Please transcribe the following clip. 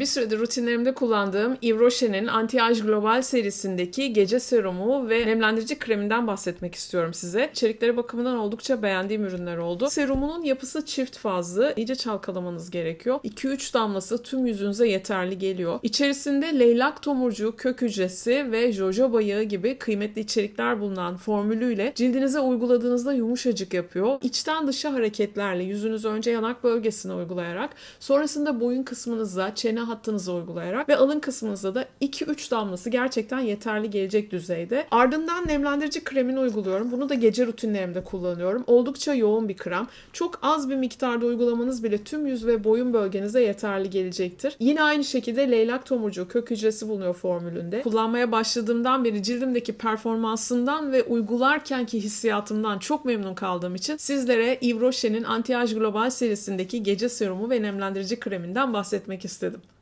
Bir süredir rutinlerimde kullandığım Yves Rocher'in Anti-Age Global serisindeki gece serumu ve nemlendirici kreminden bahsetmek istiyorum size. İçerikleri bakımından oldukça beğendiğim ürünler oldu. Serumunun yapısı çift fazlı. İyice çalkalamanız gerekiyor. 2-3 damlası tüm yüzünüze yeterli geliyor. İçerisinde leylak tomurcuğu, kök hücresi ve jojoba yağı gibi kıymetli içerikler bulunan formülüyle cildinize uyguladığınızda yumuşacık yapıyor. İçten dışa hareketlerle yüzünüzü önce yanak bölgesine uygulayarak sonrasında boyun kısmınıza, çene hattınıza uygulayarak ve alın kısmınıza da 2-3 damlası gerçekten yeterli gelecek düzeyde. Ardından nemlendirici kremini uyguluyorum. Bunu da gece rutinlerimde kullanıyorum. Oldukça yoğun bir krem. Çok az bir miktarda uygulamanız bile tüm yüz ve boyun bölgenize yeterli gelecektir. Yine aynı şekilde leylak tomurcuğu kök hücresi bulunuyor formülünde. Kullanmaya başladığımdan beri cildimdeki performansından ve uygularkenki hissiyatımdan çok memnun kaldığım için sizlere Yves Rocher'in Anti-Age Global serisindeki gece serumu ve nemlendirici kreminden bahsetmek istedim.